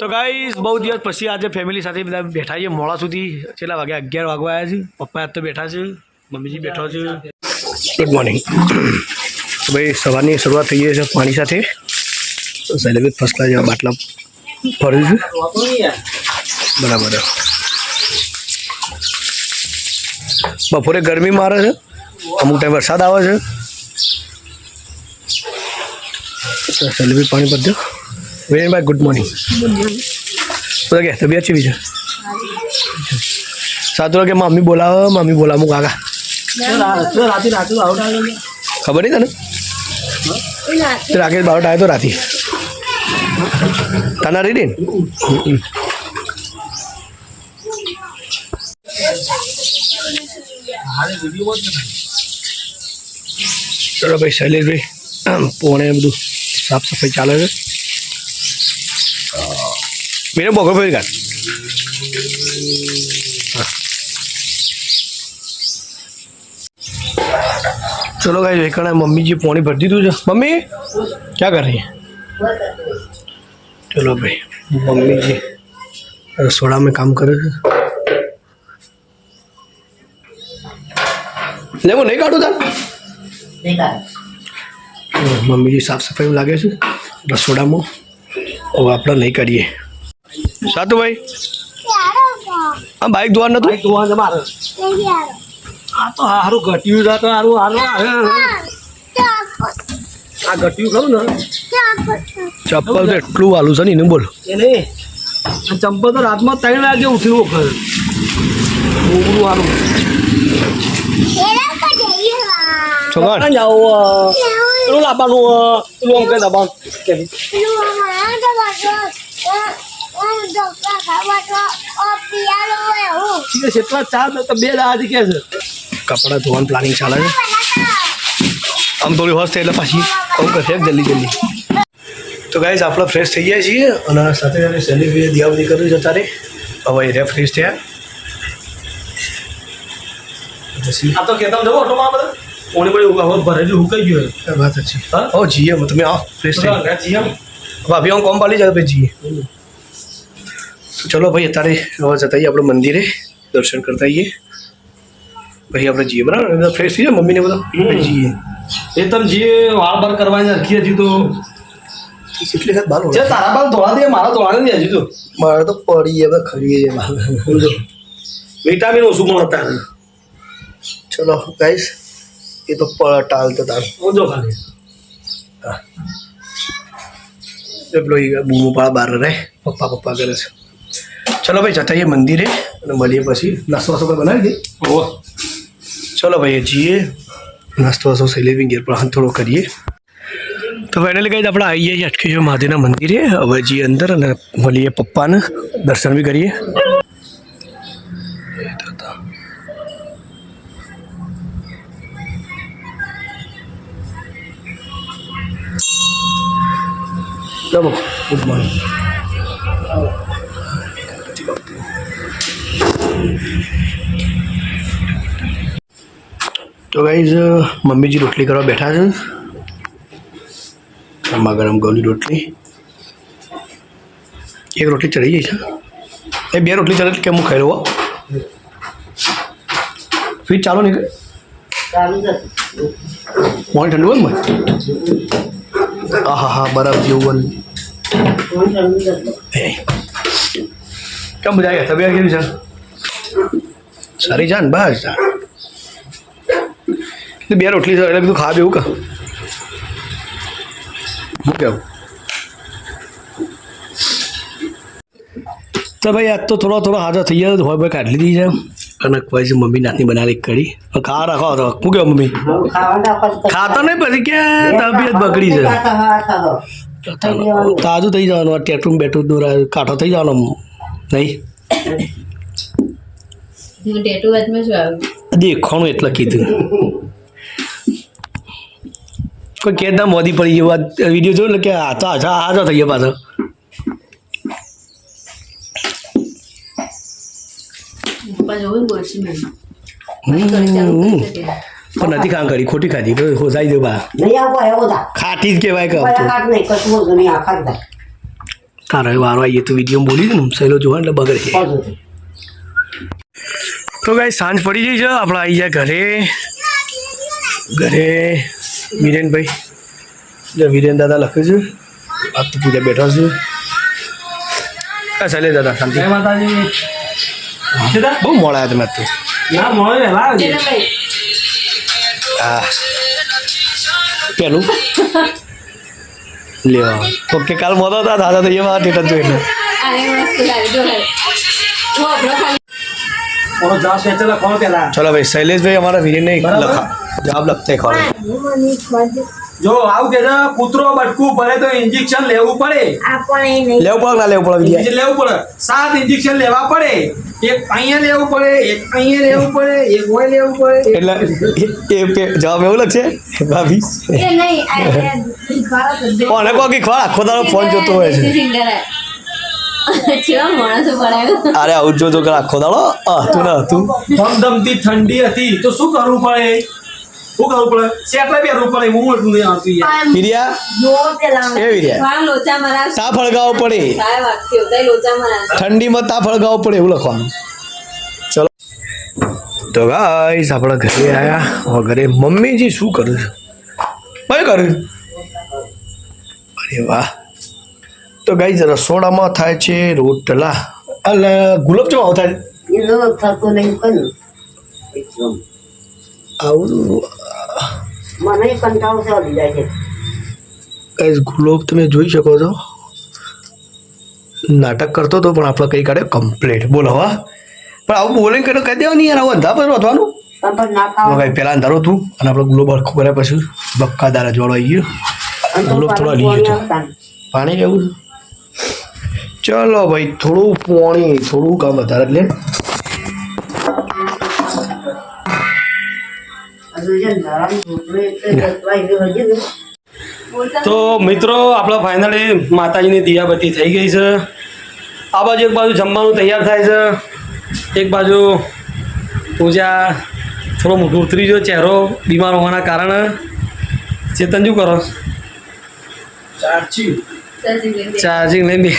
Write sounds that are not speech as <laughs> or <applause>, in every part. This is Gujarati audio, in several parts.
તો ગાઈસ બહુ દિવસ પછી આજે ફેમિલી સાથે બધા બેઠા છીએ. મોડા સુધી છેલ્લા વાગે? અગિયાર વાગવા આવ્યા છે પપ્પા આજ તો બેઠા છે. મમ્મીજી બેઠો છે. ગુડ મોર્નિંગ ભાઈ, સવારની શરૂઆત થઈ ગઈ છે પાણી સાથે. સેલિબ્રેટ ફર્સ્ટ ક્લાસ જેવા બાટલા ફરું છે. બરાબર. બપોરે ગરમી મારે છે. અમુક ટાઈમ વરસાદ આવે છે. સેલિબ્રેટ પાણી પદ્યો વિરેનભાઈ ગુડ મોર્નિંગ. તો કે, તબિયત છે છે સાતું કે, મમ્મી બોલાવો, મમ્મી બોલાવું, કાકા. ખબર નહીં તને? રાકેશ બારોટ આવ્યો તો રાતી. તના રીડી. ચલો ભાઈ, શૈલેષભાઈ પોણે બધું સાફ સફાઈ ચાલે છે. মেরে বগো ফের গান ચલો ગાઈ મમ્મી જે પાણી ભરી દીધું છે મમ્મી ક્યાં કરી ચલો ભાઈ મમ્મીજી રસોડામાં કામ કરે છે લે હું નહીં કાઢું તાર મમ્મીજી સાફ સફાઈ લાગે છે રસોડામાં હવે આપણે નહીં કાઢીએ સાતુભાઈ આ બાઇક ધોવાનું નતું? આ તો હારું ઘટ્યું છે તો હારું હારું આ ઘટ્યું ખરું ને? ચપ્પલ તો એટલું વાલું છે ને એને બોલ. એને ચંપલ તો રાતમાં ત્રણ વાગે ઉઠ્યું વખત. બહુ વાલું છોકર જાઓ જાવ પેલું લાવવાનું પેલું આમ કઈ દબાણ. કે ઠીક છે એટલા ચાર બે દાડાથી કે છે. કપડાં ધોવાનું પ્લાનિંગ ચાલે છે. આમ થોડી હોશ એટલે પાછી કહું કરશે જલ્દી જલ્દી. તો ગાઈઝ આપણે ફ્રેશ થઈ ગયા છીએ અને સાથે સાથે સેલિબ્રી દિયાવદી કર્યું છે તારે? હવે એ ફ્રેશ થયા. આ તો ખેતર જવો ઓટોમાં બધા? ઓણી પડી હવે ભરેલું હુકાઈ ગયું એ વાત છે હા? ઓ જીએ તમે આવો ફ્રેશ થઈ. જીએ. ભાભી આમ કોમ પાલી જાય પછી જીએ. તો ચલો ભાઈ અત્યારે હવે જતા આવીએ આપણે મંદિરે. દર્શન કરતા આવીએ. પછી આપણે જઈએ બરાબર? ફ્રેશ થઈ જાય મમ્મીને બધા? જઈએ. એ તમે જે વાળ બાર કરવાની હરખી હજી તો. કેટલી વખત બાલ જે તારા બાલ ધોળા દે મારા ધોળા નથી હજી તો. મારે તો પડી હવે ખરી છે વિટામિન ઓછું પણ હતા? ચલો ગાઈસ એ તો પ- ટાલ. તો તાર ઓજો ખાલી પેલો ઈ બૂમો પાડ બાર રહે. પપ્પા પપ્પા કરે છે. ચલો ભાઈ જતા એ મંદિરે અને મળીએ પછી. નાસ્તો વાસ્તો બનાવી દે? ઓ ચલો ભાઈ જઈએ નાસ્તો વાસ્તો સેલેવિંગ ગેર પણ થોડો કરીએ. તો ફાઇનલી કઈ આપણે આવીએ અટકી અટકેશ્વર મહાદેવના મંદિરે. હવે જઈએ અંદર અને મળીએ પપ્પાને. દર્શન બી કરીએ. ચલો ગુડ મોર્નિંગ તો ગાઈઝ મમ્મીજી રોટલી કરવા બેઠા છે. ગરમા ગરમ ઘઉંની રોટલી. એક રોટલી ચડી ગઈ છે. એ બે રોટલી ચડે કેમ હું ખાઈ રહ્યો ફીટ ચાલો નહીં પાણી ઠંડુ હોય ને? હા હા હા બરાબર જેવું બન એ. કેમ બધા તબિયત કેવી છે? સારી છે ને? બસ. કીધું બે રોટલી છે એટલે કીધું ખાવા બેવું કા? શું કેવું? તો ભાઈ આજ તો થોડો થોડો હાજર થઈ ગયો હોય ભાઈ કાઢી લીધી છે. અને પછી મમ્મી નાતની બનાવી કઢી. ખા રાખો તો શું કેવું મમ્મી? ખાતો નહીં પછી કે તબિયત બગડી છે. તાજું થઈ જવાનું ટેટું બેટું દૂર કાંઠો થઈ જવાનો નહીં? દેખાણું એટલે કીધું. કોઈ કેદના મોદી પડી ગયું વીડિયો જોયો કે આ તો આછા આજો થઈ ગયો પાછો. પણ નથી કામ કરી ખોટી ખાધી તો હોસાઈ દો બા. ખાટી જ કહેવાય કે કોઈ તારે વારો આવીએ તો વીડિયો બોલી દે ને સહેલો જોવા એટલે બગડે. તો ગાઈ સાંજ પડી જઈ છે આપણે આવી જાય ઘરે. ઘરે. વિરેનભાઈ જો વિરેન દાદા લખે છે. આ પૂજા બેઠા છે. હા ચાલે દાદા શાંતિ? બહુ મોડા તમે અત્યારે. તો હા પેલું? લ્યો ઓકે કાલ મોડો હતા દાદા તો એવા ટેટર જોઈ એટલે ઓનો જવાબ ચલો કોણ પેલા ચલો ભાઈ શૈલેષભાઈ અમારા વિરેનને લખા જવાબ લખતા ખોળે જો આવું કે છે કૂતરો બટકું ભરે તો ઇન્જેક્શન લેવું પડે લેવું પડે ના લેવું પડે લેવું પડે સાત ઇન્જેક્શન લેવા પડે એક અહીંયા લેવું પડે એક અહીંયા લેવું પડે એક હોય લેવું પડે એટલે એ જવાબ એવું લખશે ભાભી એ નહીં કોને કહો કે ખોળ આખો ફોન જોતો હોય છે અરે આવું જો કર આખો દાડો. હતું ને હતું ધમધમતી ઠંડી હતી. તો શું કરવું પડે? શું કરવું પડે? સેટલે પહેરવું પડે. હું એટલું નહીં આવતું યાર. વિરિયા એ વિરિયા વાળ લોચા મારા. તા ફળગાવો પડે. ઠંડીમાં તા ફળગાવો પડે એવું લખવાનું. ચલો. તો ગાઈસ આપણા ઘરે આવ્યા ઘરે મમ્મીજી શું કરું છું? ભાઈ કરું અરે વાહ. તો ગાઈઝ રસોડામાં થાય છે રોટલા. એટલે ગુલાબ જામ આવું થાય. આવું? મને કંટાળો જાય છે. ગુલાબ તમે જોઈ શકો છો. નાટક કરતો હતો પણ આપણે કઈ કાઢે કમ્પ્લીટ બોલો હા. પણ આવું બોલિંગ કરીને કહી દેવાની યાર આવું અંધા પર વધવાનું ભાઈ પેલા અંધારો હતું અને આપણે ગુલાબ હરખું કર્યા પછી બક્કા દારા જોડો આવી ગયો ગુલાબ થોડા પાણી લઈ ગયો પાણી કેવું ચલો ભાઈ થોડું પાણી થોડું કામ વધારે ને. તો મિત્રો આપણે ફાઇનલી માતાજીની દિયાબત્તી થઈ ગઈ છે. આ બાજુ એક બાજુ જમવાનું તૈયાર થાય છે. એક બાજુ પૂજા થોડો મોટું ઉતરી ગયો ચહેરો બીમાર હોવાના કારણે. ચેતન શું કરો? ચાર્જિંગ લઈને બે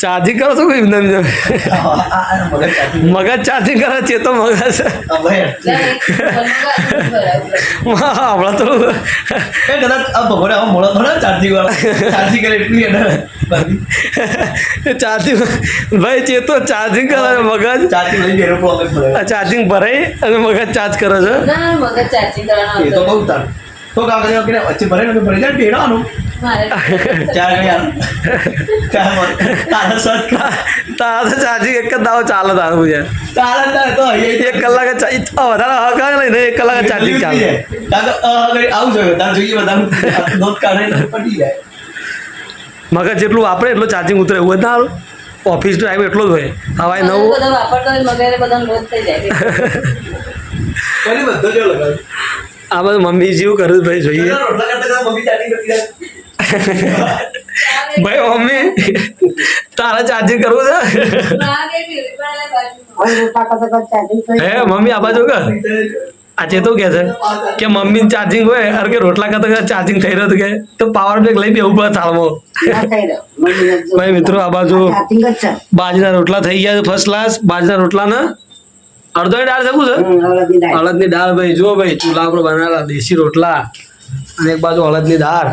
ચાર્જિંગ કરો છો કોઈ એમને એમને? મગજ ચાર્જિંગ કરે છે તો મગજ. હમણાં તો ચાર્જિંગ ભાઈ છે તો ચાર્જિંગ કરે મગજ. ચાર્જિંગ ભરાય અને મગજ ચાર્જ કરે છે. ના મગજ ચાર્જિંગ કરવાનો એ તો બહુ તાર તો કામ કર્યો કે વચ્ચે ભરે ને ભરી જાય ટેડાનું મારે ચાર ગયા ચાર તારા સત તારા તો ચાર્જિંગ એક જ દાવો ચાલે તારું પૂજા. તારા તાર તો એક કલાક ચાલી તો વધારે એક કલાકે ચાલે. આવું જોઈએ તાર જોઈએ બધા નોટ કાઢે પટી જાય. મગજ જેટલું વાપરે એટલું ચાર્જિંગ ઉતરે. એવું ના ઓફિસ ટાઈમ એટલો જ હોય. હવાય નવ. બધો વાપરતો હોય મગજ બધા લોટ થઈ જાય. <laughs> પેલી બધો જો લગાવ? આ બધું મમ્મી જેવું કરું ભાઈ જોઈએ. રોટલા <laughs> ભાઈ મમ્મી તારા ચાર્જિંગ કરવું છે? રોટલા હે મમ્મી આ બાજુ કર. આજે તો કે છે કે મમ્મી ચાર્જિંગ હોય અરે કે રોટલા કરતા ચાર્જિંગ થઈ રહ્યું હતું કે તો પાવર બેંક લઈ બે ઊભા ના જો- ભાઈ મિત્રો આ બાજુ બાજરીના રોટલા થઈ ગયા છે ફર્સ્ટ ક્લાસ બાજરીના રોટલાના અડધો દાળ શકું છે? હળદની દાળ. અડદની દાળ ભાઈ જો ભાઈ ચૂલા પર બનાવેલા દેશી રોટલા અને એક બાજુ અડદની દાળ.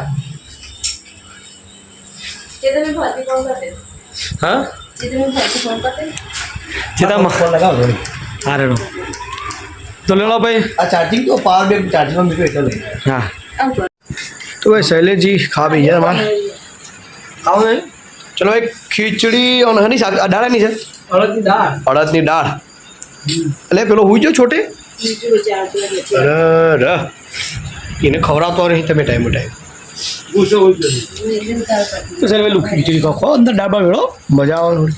હા? ચેતા ફોન લગાવો હા તો લેલો ભાઈ. આ ચાર્જિંગ તો પાવર બેંક ચાર્જિંગમાં મૂક્યું એટલે લઈ હા. તો ભાઈ શૈલેષજી ખા પી ગયા અમારે આવો ને ચલો ભાઈ ખીચડી અને હની શાક દાળની છે? અડદની દાળ. અડદની દાળ. એટલે પેલો હુઈ ગયો છોટે? અરે ર એને ખવડાવતો નહીં તમે ટાઈમ ટાઈમ. તો સર પેલું ખીચડી અંદર ડાબા વેળો. મજા આવે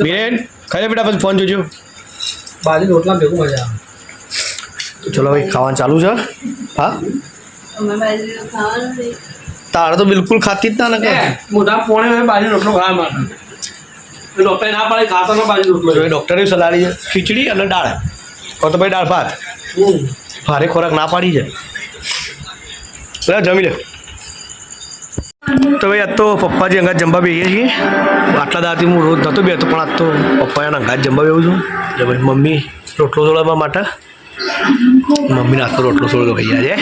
બીરેન બેટા પછી ફોન જોજો. બાજુ રોટલા ભેગું મજા આવે. તો ચલો ભાઈ ખાવાનું ચાલુ છે હા? તારે તો બિલકુલ ખાતી જ ના ને મોટા પોણે બાજુ રોટલો ખાવા માટે ડોક્ટરે ના પાડે ખાતો ના રોટલો. ડોક્ટરે સલાહ છે ખીચડી અને દાળ. કહો તો ભાઈ દાળ ભાત. ભારે ખોરાક ના પાડી છે. બધા જમી લે. તો ભાઈ આજ તો પપ્પાજી અંગાત જમવા બેસીએ છીએ. આટલા દાડાથી હું રોજ નહોતો બેહતો પણ આજ તો પપ્પાએ અંગાત જમવા બેવું છું. એટલે ભાઈ મમ્મી રોટલો સોળવા માટે મમ્મીને હાથનો રોટલો સોળો ખાઈ આજે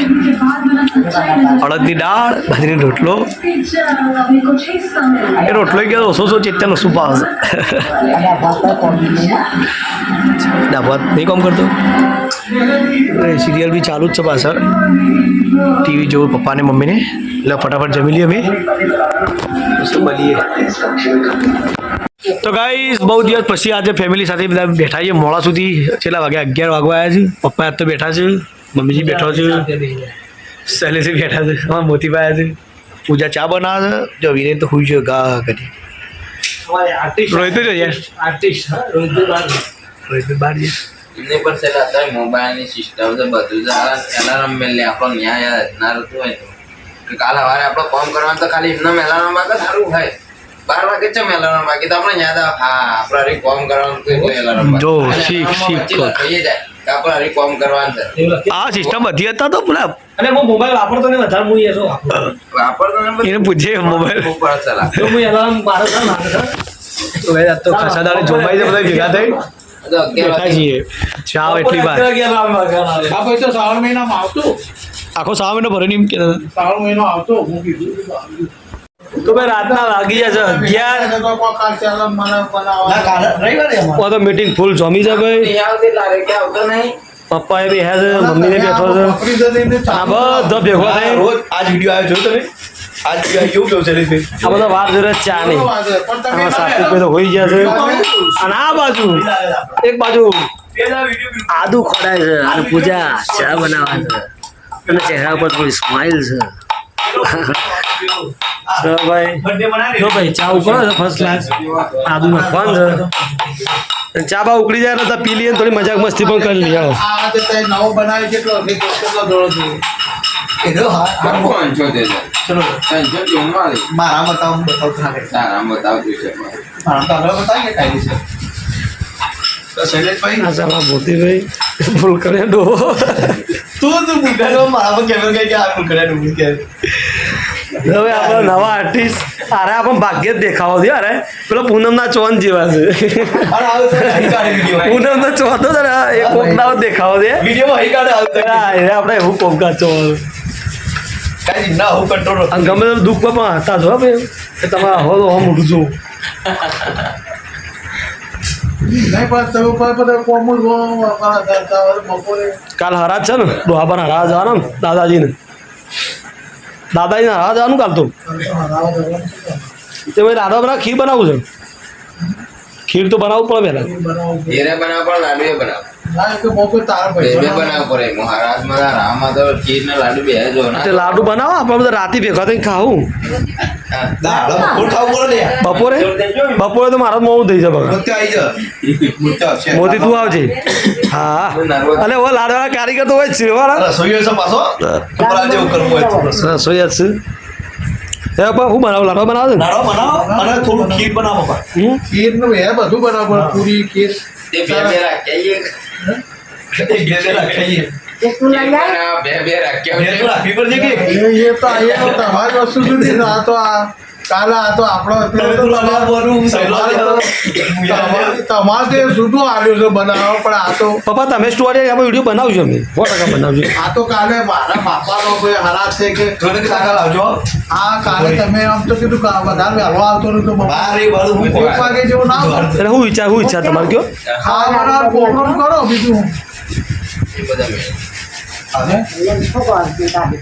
અડદની દાળ બાજરીનો રોટલો. એ રોટલો ગયો ઓછો ઓછો ચેતન શું પાસ. દાભાત નહીં કામ કરતો? સિરિયલ બી ચાલુ જ છે પાછળ ટીવી જોવું પપ્પાને મમ્મીને એટલે ફટાફટ જમી લઈએ અમે શું મળીએ તો ગાઈસ બહુ દિવસ પછી આજે ફેમિલી સાથે બધા બેઠા છીએ મોડા સુધી છેલ્લા વાગે અગિયાર વાગવા આવ્યા છે પપ્પા આજ તો બેઠા છે મમ્મીજી બેઠો છે શૈલેષી બેઠા છે હા મોતીભાઈ આવ્યા છે પૂજા ચા બનાવે છે જો વિનય તો હુઈ છે ગા કરી રોહિત જ યાર રોહિત બહાર છે એમની પર છે અત્યારે મોબાઈલની સિસ્ટમ છે બધું છે. એલાર્મ મેલે આપણો ન્યાય ના રહેતું હોય કે કાલ સવારે આપણે ફોન કરવાનું તો ખાલી એમના એલાર્મ વાગે સારું થાય. બાર વાગે છે એલાર્મ વાગે તો આપણે યાદ આવે હા આપણે હરી ફોન કરવાનું તો એલાર્મ જો, શીખ, શીખ. વચ્ચે જાય આપણે હરી ફોન કરવાનું છે. આ સિસ્ટમ બધી હતા તો પેલા અને હું મોબાઈલ વાપરતો ને વધારે હું વાપરતો ને એને પૂછીએ મોબાઈલ ઉપર ચલા તો હું એલાર્મ મારો છે મારે છે તો ભાઈ તો ખાસા જોમાઈ છે બધા ભેગા થઈ. એટલી વાર. શ્રાવણ મહિનામાં આવતો. આખો સાવ મહિનો ભરે નહીં કે શ્રાવણ મહિનો આવતો. હું કીધું તો ભાઈ રાતના વાગી જશે અગિયાર તો મીટિંગ ફૂલ જમી છે ભાઈ. નહીં આવતી લારે કે આવતો નહીં. પપ્પા એ બેઠા છે મમ્મીને બેઠો છે. આ બધો ભેગો થાય. રોજ આજ વીડિયો આવ્યો જોયો તમે? આ બધા વાત જોડે ચા નહીં. બહુ વાગે. પણ તમે આમાં સાત્વિક ભાઈ તો હોઈ ગયા છે. અને આ બાજુ એક બાજુ. આદુ ખોડાય છે અને પૂજા ચા બનાવે છે. અને ચહેરા ઉપર થોડી સ્માઇલ છે. ભાઈ જો ભાઈ ચા ઉકળો છે ફર્સ્ટ ક્લાસ આદુ નાખવાનું છે. ચા બા ઉકળી જાય ને તો પી લઈએ થોડી મજાક મસ્તી પણ કરી લઈએ. આવો. આ જે તે નવો કેટલો છે? કેટલો દોડો છે? પાંચસો દે મારા બતાવું ચુમ્માલીસ મારા બતાવો બતાવ તારા બતાવતું છે પણ. મારા તો હવે બતાવીએ કાંઈ. તો શૈલેષભાઈ આ સાલા મોતીભાઈ ભૂલ કરે ડો તું તું ભૂલ મારા પર કેમેરા કઈ કે આ ભૂલ કર્યા નું કે હવે આપણે નવા આર્ટિસ્ટ અરે આપણને ભાગ્ય જ દેખાવો છે અરે. પેલો પૂનમના ચોન જેવા છે. પૂનમનો ચોન તો એ કોકના દેખાવો છે આપણે એવું કોમકા ચોન. કાઈ ના હું કંટ્રોલ અને ગમે તેમ દુઃખ પણ હતા છો હો ભાઈ. કે તમારા હો તો હમ ઉઠજો પણ કાલ હરાજ છે ને ડોહાબાના હરાજ જવાના ને દાદાજીને. દાદાજીને હરાજ જવાનું કાલ તો? ભાઈ દાદા બના ખીર બનાવવું છે? ખીર તો બનાવવું પડે પહેલાં. બનાવવું બનાવ પણ લાડુ બનાવ. લાડુ બનાવો આપણે બધા રાતે ભેગા થઈને ખાવું. હવે બપોરે? બપોરે તો મારા મોડું થઈ જાય મોતી આવી જા. મોતી આવશે. મોતી તું આવજે. હા. અને ઓ લાડવાળા કારીગર તો હોય જ છે રસોઈ જ છે. એ હું બનાવું? લાડવા બનાવો છે? બનાવો અને થોડું ખીર બનાવો બાપા. હમ? એ બધું બનાવવું પૂરી ખીર તે બે બે રાખ્યા એક બે બે રાખીએ બે બે રાખ્યા તો પડશે કે? એ એ તો અહીંયા તમારી વસ્તુ સુધી આ તો આ કાલે આ તો આપણો તો તમારે તમારે તે છૂટું આવ્યું છે બનાવવા પણ આ તો પપ્પા તમે સ્ટોરી આપણે વીડિયો બનાવજો અમે. સો ટકા બનાવજો. આ તો કાલે મારા બાપાનો કોઈ હરાજ છે કે થોડીક કાકા લાવજો આ કાલે તમે આમ તો કીધું કે વધારે વહેલો આવતો બાર એ બાર એક વાગે જેવું ના એટલે હું વિચાર હું ઈચ્છા તમારે કયો? હા મારા પ્રોગ્રામ કરો બીજું એ બધા મેં. એટલે શું કરશું તારે?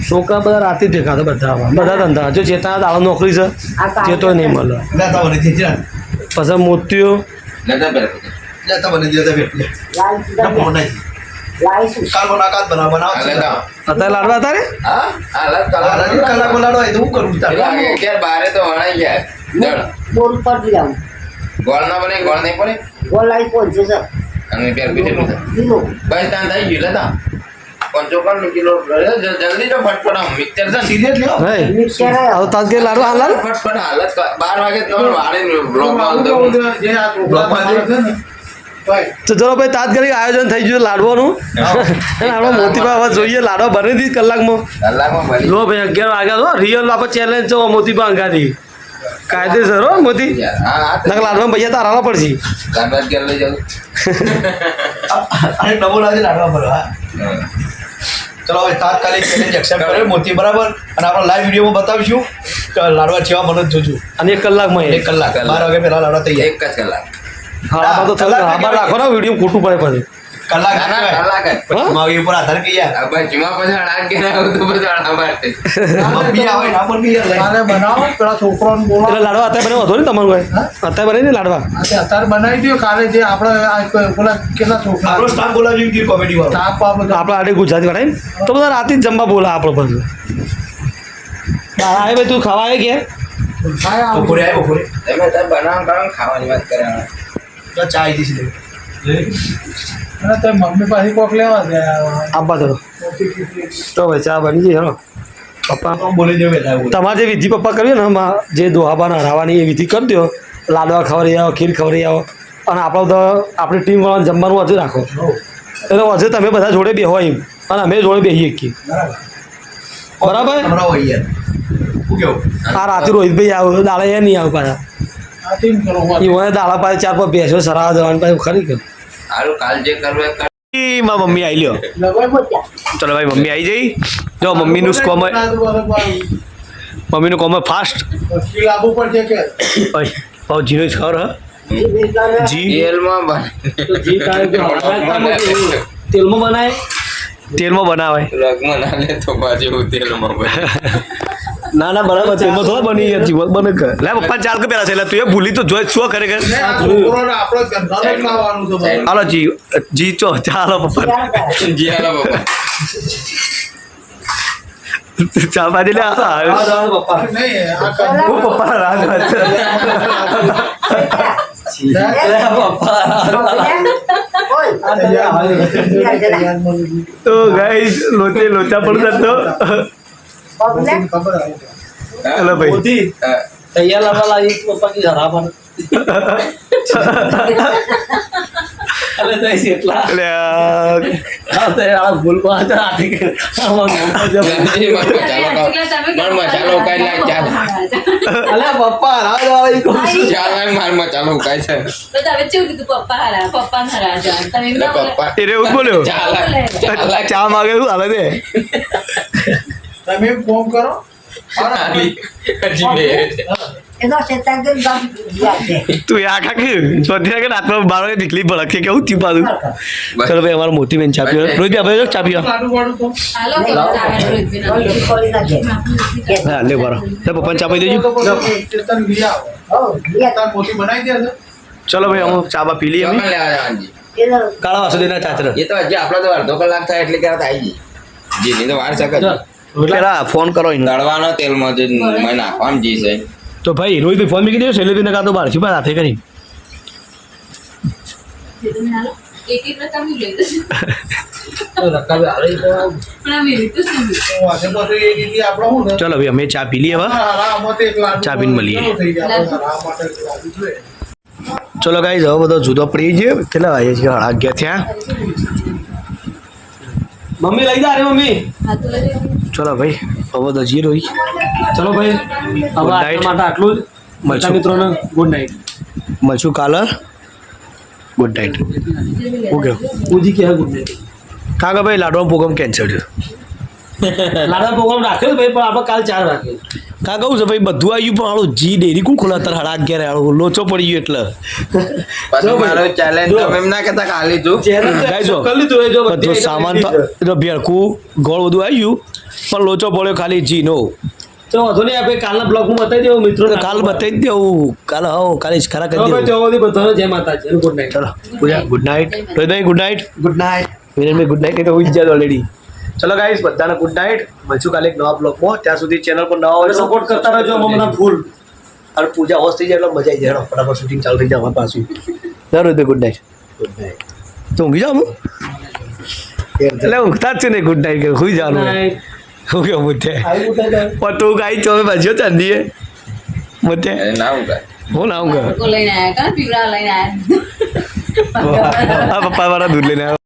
છોકરા બધા રાતે દેખાતા બધા બધા ધંધા. જો ચેતા દાવા નોકરી છે ચેતો નહીં મળે. પછી મોતીઓ. તો તો દળ. ગોળ ના બને ગોળ નહીં પડે? બોલાઈ પહોંચે છે. અને પેર બીજેલું બસ ત્યાં થઈ ગયું લેતા પંચોકન કિલો જલ્દી તો ફટફટ મિક્સર હવે હાલ. ફટફટ હાલત વાગે બ્લોકમાં જે આ તો ચલો ભાઈ તાત્કાલિક આયોજન થઈ ગયું લાડવાનું. આપણે <laughs> મોતીબા હવે જોઈએ લાડવા બની દીધી કલાકમાં. જો ભાઈ અગિયાર વાગ્યા તો રિયલ આપણે ચેલેન્જ છો મોતીબા અંગાથી કાયદેસર હો મોતી. હા નકર પૈસા તારા પડશે લઈ <laughs> લાડવા હા. ચલો હવે તાત્કાલિક ચેલેન્જ એક્સેપ્ટ કરે મોતી બરાબર. અને આપણે લાઈવ વિડીયોમાં બતાવીશું કે લાડવા જેવા મને જોજો. અને એક કલાકમાં એક. કલાક. બાર વાગે પહેલા લાડવા તૈયાર. એક જ કલાક. હા તો થોડું આભાર રાખો ને વીડિયો ખોટું પડે પછી. કલાક ના ના કલાક માવી ઉપર આધાર કે યાર આ ભાઈ પછી અડાક ઘેર આવું તો બધું અડા માટે. મમ્મી આવે ના પણ બી યાર બનાવો પેલા છોકરાઓને એટલે લાડવા અત્યારે બને વધો ને તમારું કોઈ અત્યારે બને ને લાડવા. અત્યારે બનાવી દો કાલે જે આપણે પેલા કેટલા છોકરા? આપણો સ્ટાફ બોલાવી કોમેડી વાળો. આપણે આડે ગુજરાતી વાળા? તો બધા રાતે જ જમવા બોલા આપણે પણ આવે ભાઈ તું ખાવા આવે કે? બપોરે આવ્યો બપોરે. તમે તાર બનાવવાનું ખાવાની વાત કરે તો ચા દીધી અને તે મમ્મી પાસે કોક લેવા દે તો. ભાઈ ચા બની ગઈ હેલો. પપ્પા બોલી તમારે જે વિધિ પપ્પા કરી ને જે દોહાબાના હરાવવાની એ વિધિ કરી દો લાડવા ખવડાવી આવો ખીર ખવડાવી આવો. અને આપણો તો આપણી ટીમ વાળાને જમવાનું હજુ રાખો. એટલે હજુ તમે બધા જોડે બેહો એમ. અને અમે જોડે બેહીએ છીએ બરાબર. આ રાતે રોહિતભાઈ આવો દાડા એ નહીં આવે પાછા. એ દાડા પાસે ચાર પાંચ બેસો સરાવા જવાનું પાછું ખરી કે. સારું કાલ જે કરવું કર. ઈ મમ્મી આવી લ્યો. ચલો ભાઈ મમ્મી આવી જઈ. જો મમ્મીનું કોમ મમ્મીનું કોમ ફાસ્ટ લાવવું પડશે કે ભાવ જીરો જ ખબર હા? જી. તેલમાં તેલમાં બનાય. તેલમાં બનાવાય. રગમાં ના લે તો બાજુ તેલમાં બને <laughs> ના ના બરાબર તેલમાં થોડા બની યાર જીવન બને કે લે પપ્પા ચાલ કે પેલા છે. એટલે તું એ ભૂલી તો જોઈ શું કરે કે જ છે. હાલો જી જી ચો ચાલો પપ્પા. જીયાલો પપ્પા. ચા પાડી લે હા પપ્પા. નહીં આ હું પપ્પા રાગ છે. તો ગાઈસ લોચે લોચા પડતા તો ચલો ભાઈ. તૈયાર લાવવા લાગી પપ્પા હરાવ ચા માગે શું હાલે તમે ફોન કરો તું એ આખા કે ચોથી કે રાતમાં બાર વાગે નીકળી કે કેવું થયું પાછું ચલો ભાઈ અમારો મોટી બેન ચા પીવા આપણે જો ચા પીવા હા લે બરો લે પપ્પાને ચા પી દેજો ચલો ભાઈ અમે ચા બા પી લઈએ અમે. કાળા વાસુદેવના ચાચર એ તો હજી આપણો તો અડધો કલાક થાય એટલે ક્યારે આવી જઈએ જીની તો વાર છે. પેલા ફોન કરો એને? તળવાનો તેલમાં જે મેં નાખવાનું જી છે. તો ભાઈ રોહિતભાઈ ફોન મૂકી દેજો શૈલેષભાઈને કાં કાતો બહાર છું હાથે કરી? ચલો ભાઈ અમે ચા પી લઈએ હવે. ચા પીને મળીએ. ચલો ગાઈઝ હવે બધો જુદો પડી ગયો. કેટલા વાગે છે? અગિયાર થયા. મમ્મી લઈ જા રે મમ્મી. ચલો ભાઈ હવે તો જી રોઈ ચલો ભાઈ હવે માટે આટલું જ. મળશું. મિત્રોને ગુડ નાઇટ મળશું કાલે ગુડ નાઇટ ઓકે ઉજી કે ગુડ નાઇટ કાકા ભાઈ લાડવા પ્રોગ્રામ કેન્સલ છે લાડા પ્રોગ્રામ રાખ્યો ભાઈ પણ આપણે કાલ ચાર વાગે. કા કહું છે ભાઈ બધું આવ્યું પણ આળો જી ડેરી કોણ ખોલા તાર સાડા અગિયાર આળો. લોચો પડી ગયો એટલે. પછી મારો ચેલેન્જ તમે એમ ના કહેતા કાલી જો ગાય જો. કાલી લીધું જો બધો સામાન તો ભેળકું ગોળ બધું આવ્યું પણ લોચો પડ્યો ખાલી જી નો. તો વાંધો નહીં આપણે કાલના બ્લોગમાં બતાવી દેવું મિત્રો. તો કાલ બતાવી જ દેવું. કાલ હો કાલે જ ખરા કરી દેવું. બધાને જય માતાજી. ગુડ નાઇટ ચલો. Good night good night good night વિરેનભાઈ good night તો ઉઈ જાય ઓલરેડી ચલો ગાઈસ બધાને ગુડ નાઇટ મળશું કાલે એક નવા બ્લોગમાં ત્યાં સુધી ચેનલ પર નવા હોય સપોર્ટ કરતા રહેજો મમ્મના ફૂલ અને પૂજા હોશ થઈ જાય એટલે મજા આવી જાય. હેડો, ફટાફટ શૂટિંગ ચાલુ થઈ જાય અમારે પાછું ના Rohitbhai good night good night તો ઊંઘી જાવ એટલે ઊંઘતા જ છે ને ગુડ નાઇટ કે સુઈ જવાનું નાઇટ હું કેવું મુદ્દે. આવી ઉઠાઈ પણ તું કાંઈ ચોમે બાજુ ચાંદીએ. મુદ્દે. એ ના ઉગાય હું ના ઊંઘે લોકો લઈને આયા કાં? પીવડા લઈને આયા? આ પપ્પા વાળા દૂધ લઈને આવ્યો.